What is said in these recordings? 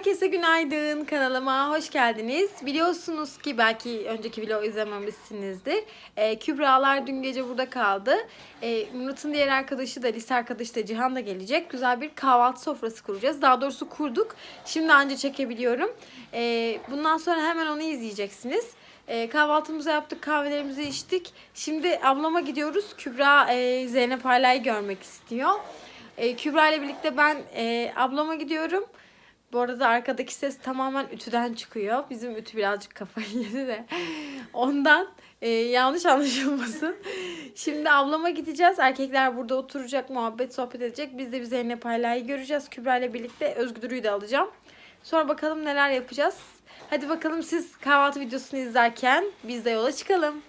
Herkese günaydın. Kanalıma hoş geldiniz. Biliyorsunuz ki belki önceki vlogu izlememişsinizdir. Ee, Kübralar dün gece burada kaldı. Ee, Murat'ın diğer arkadaşı da, lise arkadaşı da Cihan da gelecek. Güzel bir kahvaltı sofrası kuracağız. Daha doğrusu kurduk. Şimdi anca çekebiliyorum. Ee, bundan sonra hemen onu izleyeceksiniz. Ee, kahvaltımızı yaptık, kahvelerimizi içtik. Şimdi ablama gidiyoruz. Kübra e, Zeynep Ayla'yı görmek istiyor. Ee, Kübra ile birlikte ben e, ablama gidiyorum. Bu arada arkadaki ses tamamen ütüden çıkıyor. Bizim ütü birazcık kafayı yedi de. Ondan e, yanlış anlaşılmasın. Şimdi ablama gideceğiz. Erkekler burada oturacak, muhabbet, sohbet edecek. Biz de bir Zeynep Ayla'yı göreceğiz. Kübra ile birlikte Özgür'ü de alacağım. Sonra bakalım neler yapacağız. Hadi bakalım siz kahvaltı videosunu izlerken biz de yola çıkalım.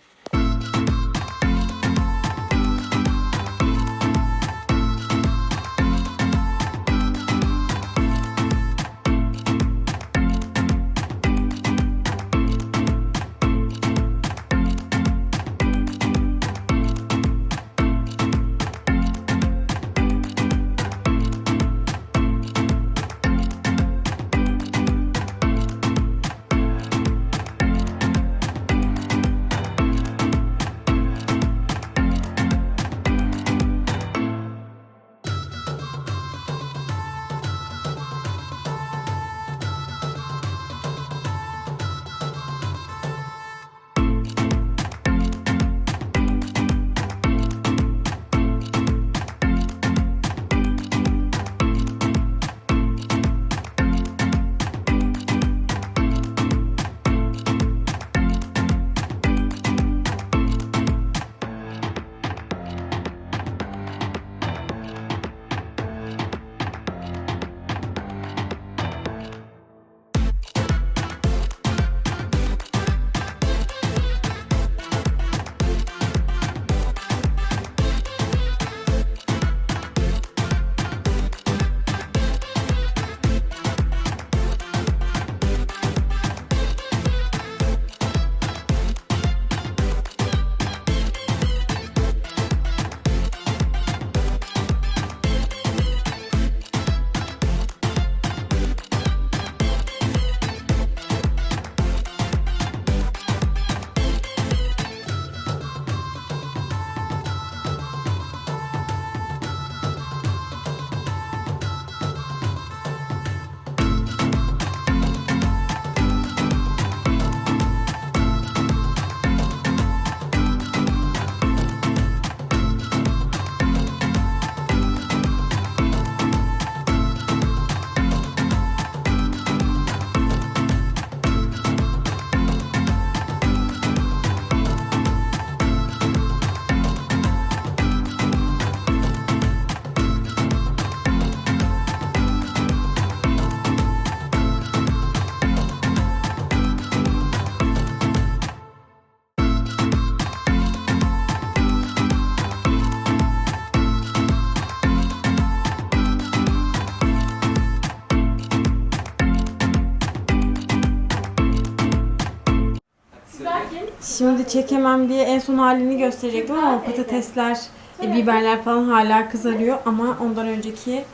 Çekemem diye en son halini gösterecektim ama patatesler, e, biberler falan hala kızarıyor ama ondan önceki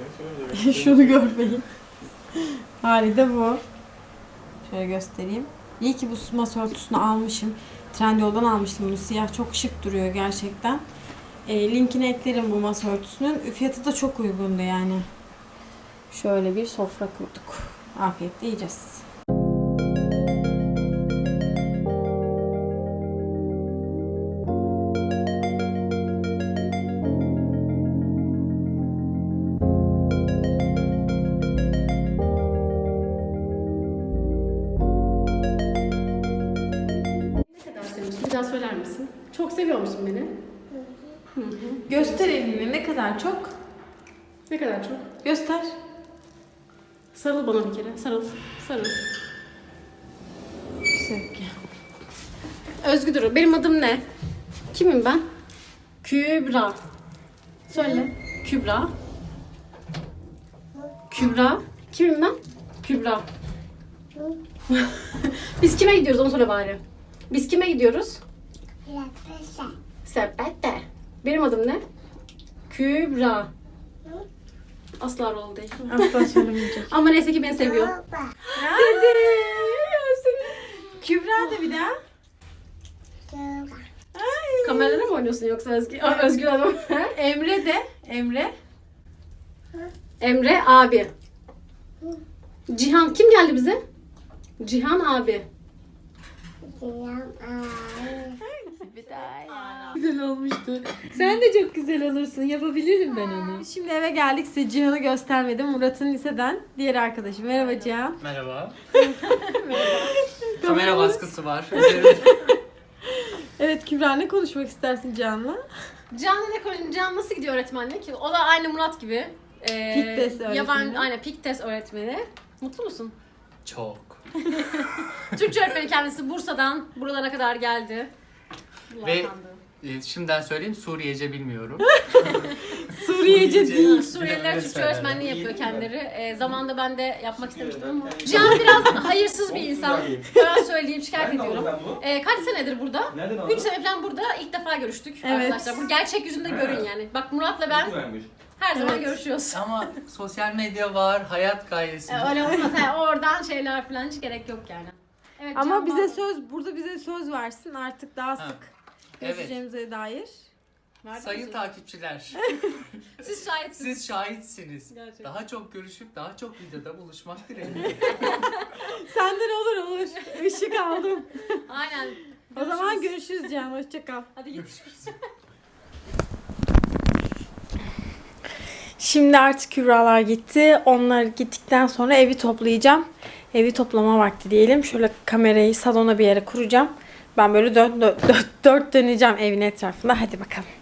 şunu görmeyin. Hali de bu. Şöyle göstereyim. İyi ki bu masa örtüsünü almışım. Trendyol'dan almıştım bunu. Siyah çok şık duruyor gerçekten. E, linkini eklerim bu masa örtüsünün. Fiyatı da çok uygundu yani. Şöyle bir sofra kurduk. Afiyetle yiyeceğiz. Musun beni? Göster elini ne kadar çok? Ne kadar çok? Göster. Sarıl bana bir kere. Sarıl. Sarıl. Sevgi. Özgü Duru. Benim adım ne? Kimim ben? Kübra. Söyle. Kübra. Kübra. Kimim ben? Kübra. Biz kime gidiyoruz onu söyle bari. Biz kime gidiyoruz? Sepette. Benim adım ne? Kübra. Asla rol değil. Asla söylemeyecek. Ama neyse ki beni seviyor. Hadi. Kübra da bir daha. Ay. Kameralara mı oynuyorsun yoksa Özgü? Aa, Özgür Hanım. Emre de. Emre. Emre abi. Cihan kim geldi bize? Cihan abi. Bir daha Güzel olmuştu. Sen de çok güzel olursun. Yapabilirim ben onu. Şimdi eve geldik. Size Cihan'ı göstermedim. Murat'ın liseden diğer arkadaşı. Merhaba Cihan. Merhaba. Kamera baskısı var. Evet Kübra ne konuşmak istersin Cihan'la? Cihan'la ne konuşayım? Cihan nasıl gidiyor öğretmenlik? O da aynı Murat gibi. Ee, Piktes öğretmeni. Yaban, aynen Piktes öğretmeni. Mutlu musun? Çok. Türkçe öğretmeni kendisi Bursa'dan buralara kadar geldi. Ve-. Ee, şimdiden söyleyeyim Suriyece bilmiyorum. Suriyece değil. Suriyeliler Türkçe öğretmenliği yapıyor kendileri. Ee, zamanında ben de yapmak istemiştim ama. Cihan biraz hayırsız bir insan. Ben söyleyeyim şikayet ediyorum. Ee, kaç senedir burada? Nereden 3 sene falan burada ilk defa görüştük Evet. arkadaşlar. Bu gerçek yüzünde görün yani. Bak Murat'la ben her zaman Evet. görüşüyoruz. Ama sosyal medya var, hayat gayesi. Ee, öyle olmaz. Oradan şeyler falan hiç gerek yok yani. Evet, Ama bize var- söz, burada bize söz versin artık daha Ha, sık Evet. görüşeceğimize dair. Verdi Sayın takipçiler, Siz şahitsiniz. siz şahitsiniz. Gerçekten. Daha çok görüşüp daha çok videoda buluşmak dileğiyle. Senden olur olur. Işık aldım. Aynen. O zaman Görüşürüz. görüşürüz Cihan. Hoşça kal. Hadi git. Şimdi artık Kübralar gitti. Onlar gittikten sonra evi toplayacağım. Evi toplama vakti diyelim. Şöyle kamerayı salona bir yere kuracağım. Ben böyle dört, dört, dört, döneceğim evin etrafında. Hadi bakalım.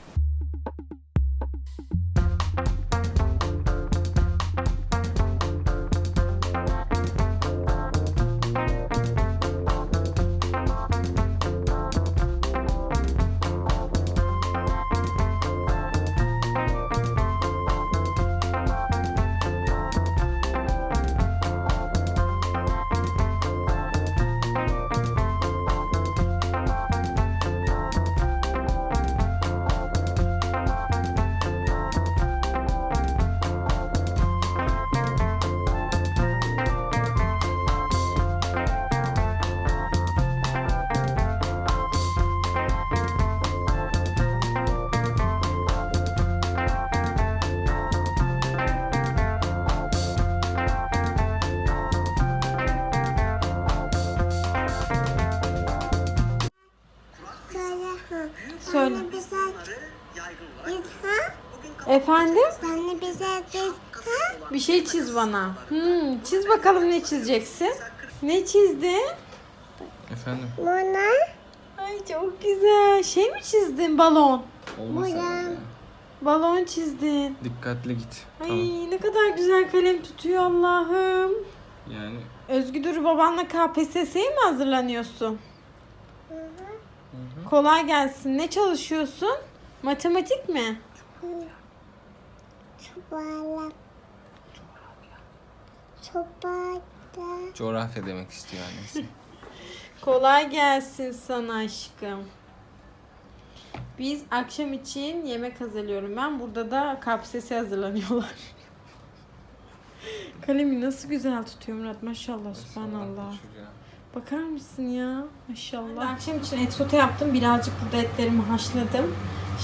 Efendim? Bana bize git ha? Bir şey çiz bana. Hmm, çiz bakalım ne çizeceksin. Ne çizdin? Efendim? Buna, Ay çok güzel. Şey mi çizdin? Balon. buna. Balon çizdin. Dikkatli git. Ay Tamam. ne kadar güzel kalem tutuyor Allah'ım. Yani Özgüdür babanla KPSS'ye mi hazırlanıyorsun? Kolay gelsin. Ne çalışıyorsun? Matematik mi? Çuvala. Çuvala. coğrafya demek istiyor annesi. Kolay gelsin sana aşkım. Biz akşam için yemek hazırlıyorum ben. Burada da KPSS hazırlanıyorlar. Kalemi nasıl güzel tutuyor Murat maşallah subhanallah. Bakar mısın ya? Maşallah. Akşam için et sote yaptım. Birazcık burada etlerimi haşladım.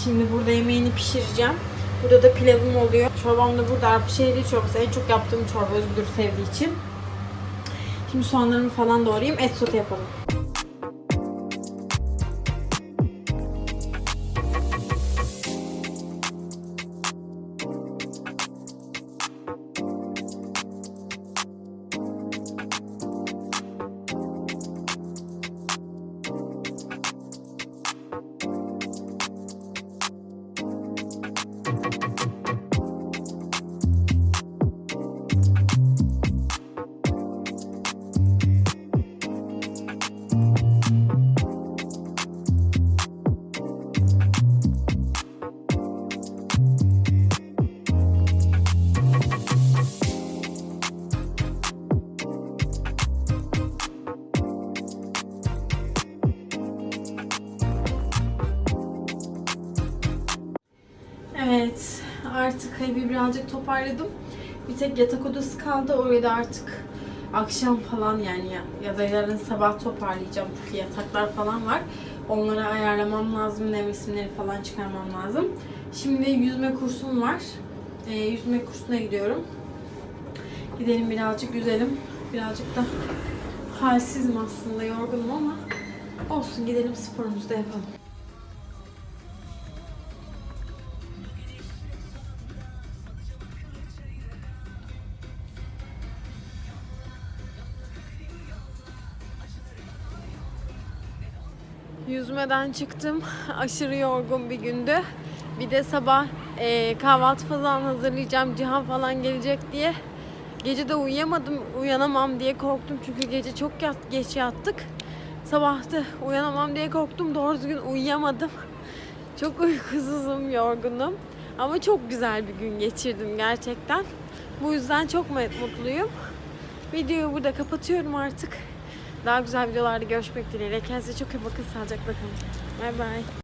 Şimdi burada yemeğini pişireceğim. Burada da pilavım oluyor. Çorbam da burada arpa şehriye çorbası. En çok yaptığım çorba Özgür sevdiği için. Şimdi soğanlarımı falan doğrayayım. Et sote yapalım. Evi birazcık toparladım. Bir tek yatak odası kaldı. Orayı da artık akşam falan yani ya, ya da yarın sabah toparlayacağım. Çünkü yataklar falan var. Onları ayarlamam lazım. Nevresimleri falan çıkarmam lazım. Şimdi yüzme kursum var. Ee, yüzme kursuna gidiyorum. Gidelim birazcık yüzelim. Birazcık da halsizim aslında yorgunum ama olsun gidelim sporumuzu da yapalım. Yüzmeden çıktım. Aşırı yorgun bir gündü. Bir de sabah e, kahvaltı falan hazırlayacağım. Cihan falan gelecek diye. Gece de uyuyamadım. Uyanamam diye korktum. Çünkü gece çok yat, geç yattık. Sabah da uyanamam diye korktum. Doğru düzgün uyuyamadım. Çok uykusuzum, yorgunum. Ama çok güzel bir gün geçirdim gerçekten. Bu yüzden çok mutluyum. Videoyu burada kapatıyorum artık. Daha güzel videolarda görüşmek dileğiyle. Kendinize çok iyi bakın. Sağlıcakla kalın. Bay bay.